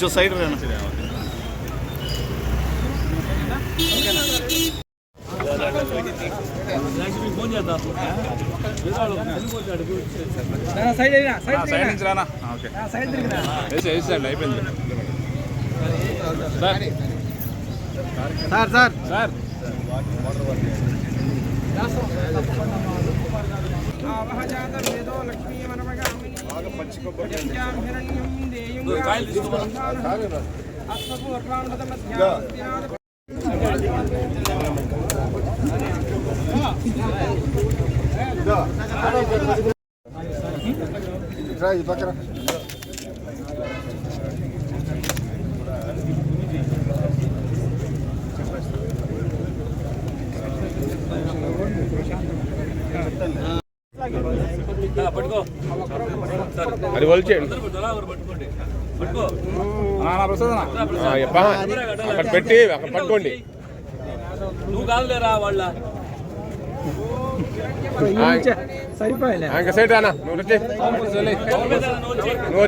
కొంచెం సైడ్ రా సైడ్ అయినా సైడ్ సైడ్ నుంచి రానా? ఓకే సైడ్ తిరిగినా వేసి వేసేయండి అది వలిచేయండి అక్కడ పెట్టి అక్కడ పట్టుకోండి నువ్వు కాదులేరా వాళ్ళ ఇంకా సైడ్ రానా నువ్వు వచ్చి నువ్వు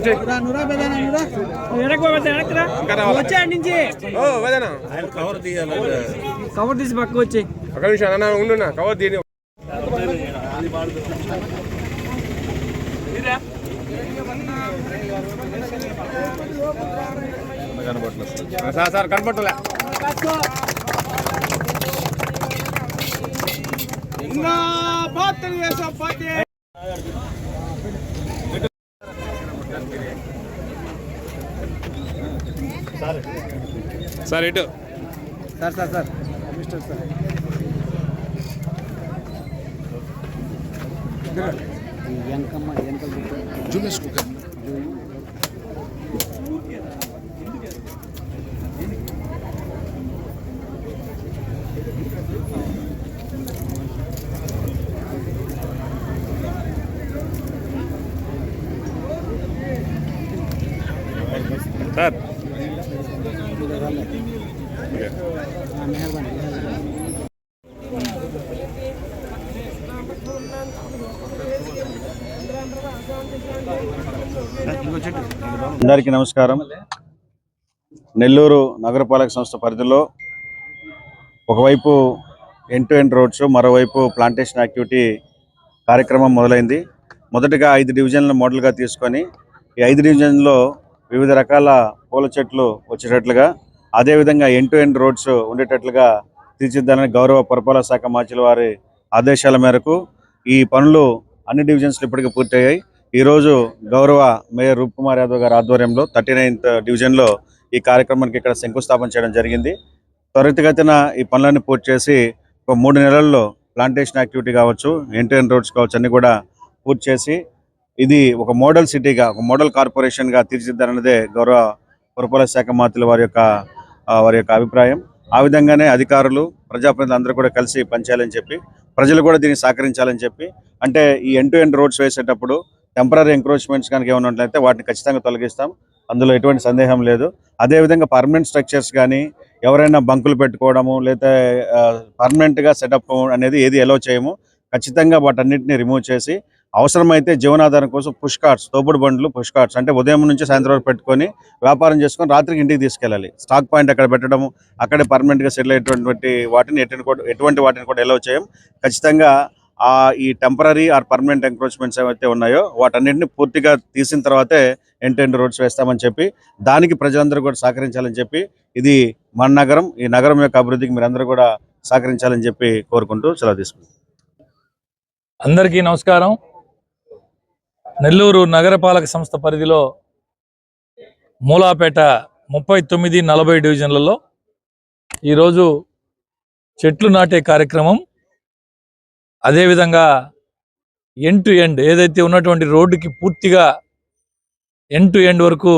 కవర్ తీసి పక్క వచ్చి ఒక నిమిషం అన్న ఉండు నా కవర్ దీని సార్ సార్ కనపట్టలే సార్ ఇటు. Sir sir sir. Mister sir. వెనకమ్మ వెనకలు sir అందరికీ నమస్కారం. నెల్లూరు నగరపాలక సంస్థ పరిధిలో ఒకవైపు ఎండ్ టు ఎండ్ రోడ్స్ మరోవైపు ప్లాంటేషన్ యాక్టివిటీ కార్యక్రమం మొదలైంది. మొదటగా ఐదు డివిజన్ల మోడల్గా తీసుకొని ఈ ఐదు డివిజన్లో వివిధ రకాల పూల చెట్లు వచ్చేటట్లుగా అదేవిధంగా ఎండ్ టు ఎండ్ రోడ్స్ ఉండేటట్లుగా తీర్చిద్దాలని గౌరవ పురపాలక శాఖ మార్చుల వారి ఆదేశాల మేరకు ఈ పనులు అన్ని డివిజన్స్లో ఇప్పటికే పూర్తయ్యాయి. ఈరోజు గౌరవ మేయర్ రూప్ కుమార్ యాదవ్ గారి ఆధ్వర్యంలో థర్టీ నైన్త్ డివిజన్లో ఈ కార్యక్రమానికి ఇక్కడ శంకుస్థాపన చేయడం జరిగింది. త్వరితగతిన ఈ పనులన్నీ పూర్తి చేసి ఒక మూడు నెలల్లో ప్లాంటేషన్ యాక్టివిటీ కావచ్చు ఎంటైన్ రోడ్స్ కావచ్చు అన్ని కూడా పూర్తి చేసి ఇది ఒక మోడల్ సిటీగా ఒక మోడల్ కార్పొరేషన్గా తీర్చిదిద్దాలన్నదే గౌరవ పురపాలక శాఖ మంత్రుల వారి యొక్క వారి యొక్క అభిప్రాయం. ఆ విధంగానే అధికారులు ప్రజాప్రతినిధులు అందరూ కూడా కలిసి పనిచేయాలని చెప్పి ప్రజలు కూడా దీన్ని సహకరించాలని చెప్పి అంటే ఈ ఎండ్ టు ఎండ్ రోడ్స్ వేసేటప్పుడు టెంపరీ ఎంక్రోచ్మెంట్స్ కనుక ఏమైనా ఉన్నట్లయితే వాటిని ఖచ్చితంగా తొలగిస్తాం. అందులో ఎటువంటి సందేహం లేదు. అదేవిధంగా పర్మనెంట్ స్ట్రక్చర్స్ కానీ ఎవరైనా బంకులు పెట్టుకోవడము లేదా పర్మనెంట్గా సెటప్ అనేది ఏది ఎలో చేయము. ఖచ్చితంగా వాటన్నిటిని రిమూవ్ చేసి అవసరమైతే జీవనాధారం కోసం పుష్ కార్ట్స్ తోపుడు బండ్లు పుష్ కార్ట్స్ అంటే ఉదయం నుంచి సాయంత్రం వరకు పెట్టుకొని వ్యాపారం చేసుకొని రాత్రికి ఇంటికి తీసుకెళ్ళాలి. స్టాక్ పాయింట్ అక్కడ పెట్టడము అక్కడే పర్మనెంట్గా సెటిల్ అయ్యేటువంటి వాటిని ఎటువంటి కూడా ఎటువంటి వాటిని కూడా ఎలో చేయం. ఖచ్చితంగా ఆ ఈ టెంపరీ ఆర్ పర్మనెంట్ ఎంక్రోచ్మెంట్స్ ఏవైతే ఉన్నాయో వాటన్నింటిని పూర్తిగా తీసిన తర్వాతే ఎంటెండ్ రోడ్స్ వేస్తామని చెప్పి దానికి ప్రజలందరూ కూడా సహకరించాలని చెప్పి ఇది మన నగరం ఈ నగరం యొక్క అభివృద్ధికి మీరందరూ కూడా సహకరించాలని చెప్పి కోరుకుంటూ సెలవు తీసుకుంటాం అందరికీ నమస్కారం. నెల్లూరు నగరపాలక సంస్థ పరిధిలో మూలాపేట ముప్పై తొమ్మిది నలభై డివిజన్లలో ఈరోజు చెట్లు నాటే కార్యక్రమం అదేవిధంగా ఎండ్ టు ఎండ్ ఏదైతే ఉన్నటువంటి రోడ్డుకి పూర్తిగా ఎండ్ టు ఎండ్ వరకు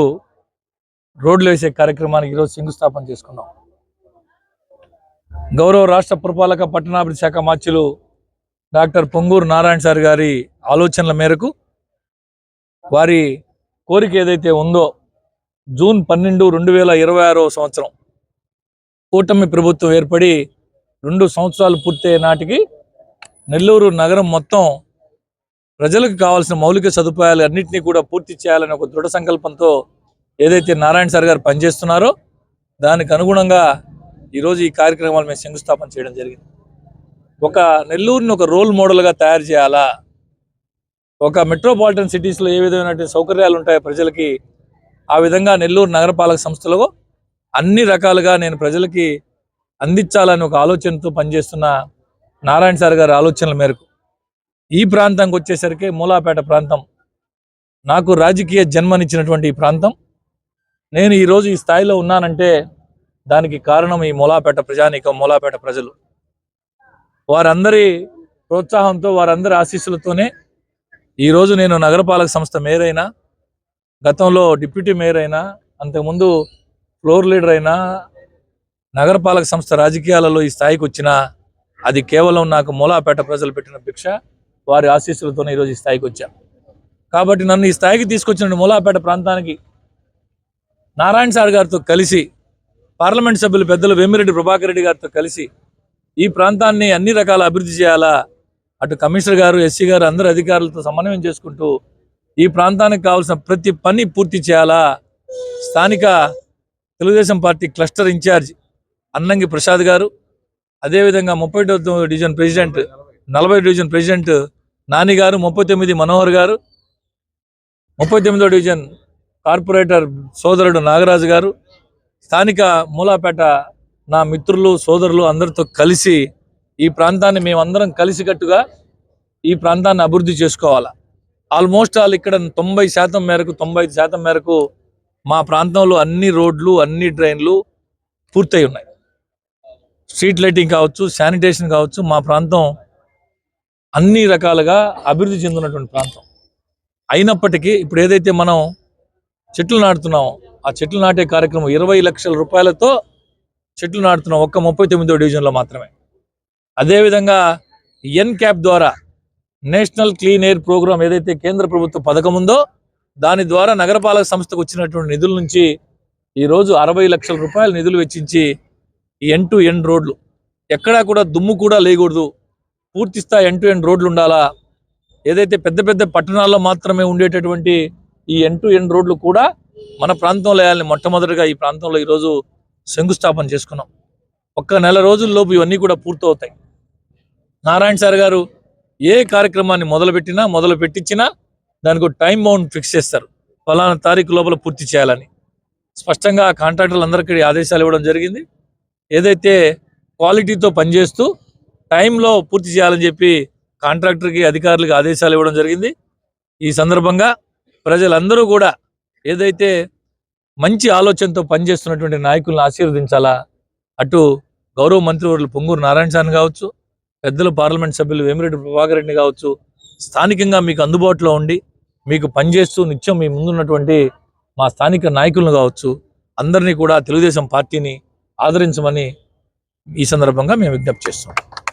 రోడ్లు వేసే కార్యక్రమానికి ఈరోజు శంకుస్థాపన చేసుకున్నాం. గౌరవ రాష్ట్ర పురపాలక పట్టణాభివృద్ధి శాఖ మార్చులు డాక్టర్ పొంగూరు నారాయణ సార్ గారి ఆలోచనల మేరకు వారి కోరిక ఏదైతే ఉందో జూన్ పన్నెండు రెండు వేల ఇరవై ఆరో సంవత్సరం కూటమి ప్రభుత్వం ఏర్పడి రెండు సంవత్సరాలు పూర్తయ్యే నాటికి నెల్లూరు నగరం మొత్తం ప్రజలకు కావాల్సిన మౌలిక సదుపాయాలు అన్నింటినీ కూడా పూర్తి చేయాలని ఒక దృఢ సంకల్పంతో ఏదైతే నారాయణ సార్ గారు పనిచేస్తున్నారో దానికి అనుగుణంగా ఈరోజు ఈ కార్యక్రమాలు మేము శంకుస్థాపన చేయడం జరిగింది. ఒక నెల్లూరుని ఒక రోల్ మోడల్గా తయారు చేయాలా? ఒక మెట్రోపాలిటన్ సిటీస్లో ఏ విధమైనటువంటి సౌకర్యాలు ఉంటాయో ప్రజలకి ఆ విధంగా నెల్లూరు నగరపాలక సంస్థలో అన్ని రకాలుగా నేను ప్రజలకి అందించాలని ఒక ఆలోచనతో పనిచేస్తున్న నారాయణ సార్ గారి ఆలోచనల మేరకు ఈ ప్రాంతానికి వచ్చేసరికి మూలాపేట ప్రాంతం నాకు రాజకీయ జన్మనిచ్చినటువంటి ఈ ప్రాంతం. నేను ఈరోజు ఈ స్థాయిలో ఉన్నానంటే దానికి కారణం ఈ మూలాపేట ప్రజానీకం మూలాపేట ప్రజలు. వారందరి ప్రోత్సాహంతో వారందరి ఆశీస్సులతోనే ఈరోజు నేను నగరపాలక సంస్థ మేయర్ అయినా గతంలో డిప్యూటీ మేయర్ అయినా అంతకుముందు ఫ్లోర్ లీడర్ అయినా నగరపాలక సంస్థ రాజకీయాలలో ఈ స్థాయికి వచ్చిన అది కేవలం నాకు మూలాపేట ప్రజలు పెట్టిన భిక్ష వారి ఆశీస్సులతోనే ఈరోజు ఈ స్థాయికి వచ్చా. కాబట్టి నన్ను ఈ స్థాయికి తీసుకొచ్చిన మూలాపేట ప్రాంతానికి నారాయణ సార్ గారితో కలిసి పార్లమెంట్ సభ్యులు పెద్దలు వేమిరెడ్డి ప్రభాకర్ రెడ్డి గారితో కలిసి ఈ ప్రాంతాన్ని అన్ని రకాల అభివృద్ధి చేయాలా అటు కమిషనర్ గారు ఎస్సీ గారు అందరు అధికారులతో సమన్వయం చేసుకుంటూ ఈ ప్రాంతానికి కావాల్సిన ప్రతి పని పూర్తి చేయాలా? స్థానిక Telugu Desam party cluster incharge Annangi Prasad garu అదేవిధంగా ముప్పై డివిజన్ ప్రెసిడెంట్ నలభై డివిజన్ ప్రెసిడెంట్ నాని గారు ముప్పై తొమ్మిది మనోహర్ గారు ముప్పై తొమ్మిదో డివిజన్ కార్పొరేటర్ సోదరుడు నాగరాజు గారు స్థానిక మూలాపేట నా మిత్రులు సోదరులు అందరితో కలిసి ఈ ప్రాంతాన్ని మేమందరం కలిసికట్టుగా ఈ ప్రాంతాన్ని అభివృద్ధి చేసుకోవాలా. ఆల్మోస్ట్ ఆల్ ఇక్కడ తొంభై శాతం మేరకు తొంభై శాతం మేరకు మా ప్రాంతంలో అన్ని రోడ్లు అన్ని డ్రైన్లు పూర్తయి ఉన్నాయి. స్ట్రీట్ లైటింగ్ కావచ్చు శానిటేషన్ కావచ్చు మా ప్రాంతం అన్ని రకాలుగా అభివృద్ధి చెందినటువంటి ప్రాంతం. అయినప్పటికీ ఇప్పుడు ఏదైతే మనం చెట్లు నాటుతున్నామో ఆ చెట్లు నాటే కార్యక్రమం ఇరవై లక్షల రూపాయలతో చెట్లు నాటుతున్నాం ఒక్క ముప్పై తొమ్మిదో డివిజన్లో మాత్రమే. అదేవిధంగా ఎన్ క్యాప్ ద్వారా నేషనల్ క్లీన్ ఎయిర్ ప్రోగ్రామ్ ఏదైతే కేంద్ర ప్రభుత్వ పథకం ఉందో దాని ద్వారా నగరపాలక సంస్థకు వచ్చినటువంటి నిధుల నుంచి ఈరోజు అరవై లక్షల రూపాయల నిధులు వెచ్చించి ఈ ఎన్ టు ఎన్ రోడ్లు. ఎక్కడా కూడా దుమ్ము కూడా లేకూడదు పూర్తి స్థాయి ఎన్ టు ఎన్ రోడ్లు ఉండాలా? ఏదైతే పెద్ద పెద్ద పట్టణాల్లో మాత్రమే ఉండేటటువంటి ఈ ఎన్ టు ఎన్ రోడ్లు కూడా మన ప్రాంతంలో వేయాలని మొట్టమొదటిగా ఈ ప్రాంతంలో ఈరోజు శంకుస్థాపన చేసుకున్నాం. ఒక్క నెల రోజుల్లోపు ఇవన్నీ కూడా పూర్తవుతాయి. నారాయణ సార్ గారు ఏ కార్యక్రమాన్ని మొదలుపెట్టినా మొదలు పెట్టించినా దానికి టైం బౌండ్ ఫిక్స్ చేస్తారు. ఫలానా తారీఖు లోపల పూర్తి చేయాలని. స్పష్టంగా కాంట్రాక్టర్లు అందరికీ ఆదేశాలు ఇవ్వడం జరిగింది. ఏదైతే క్వాలిటీతో పనిచేస్తూ టైంలో పూర్తి చేయాలని చెప్పి కాంట్రాక్టర్కి అధికారులకి ఆదేశాలు ఇవ్వడం జరిగింది. ఈ సందర్భంగా ప్రజలందరూ కూడా ఏదైతే మంచి ఆలోచనతో పనిచేస్తున్నటువంటి నాయకులను ఆశీర్వదించాలా అటు గౌరవ మంత్రివర్యులు పొంగూరు నారాయణ సార్ కావచ్చు పెద్దలు పార్లమెంట్ సభ్యులు వేమిరెడ్డి ప్రభాకర్ రెడ్డి కావచ్చు స్థానికంగా మీకు అందుబాటులో ఉండి మీకు పనిచేస్తూ నిత్యం మీ ముందున్నటువంటి మా స్థానిక నాయకులను కావచ్చు అందరినీ కూడా తెలుగుదేశం పార్టీని ఆదరించమని ఈ సందర్భంగా మేము విజ్ఞప్తి చేస్తున్నాం.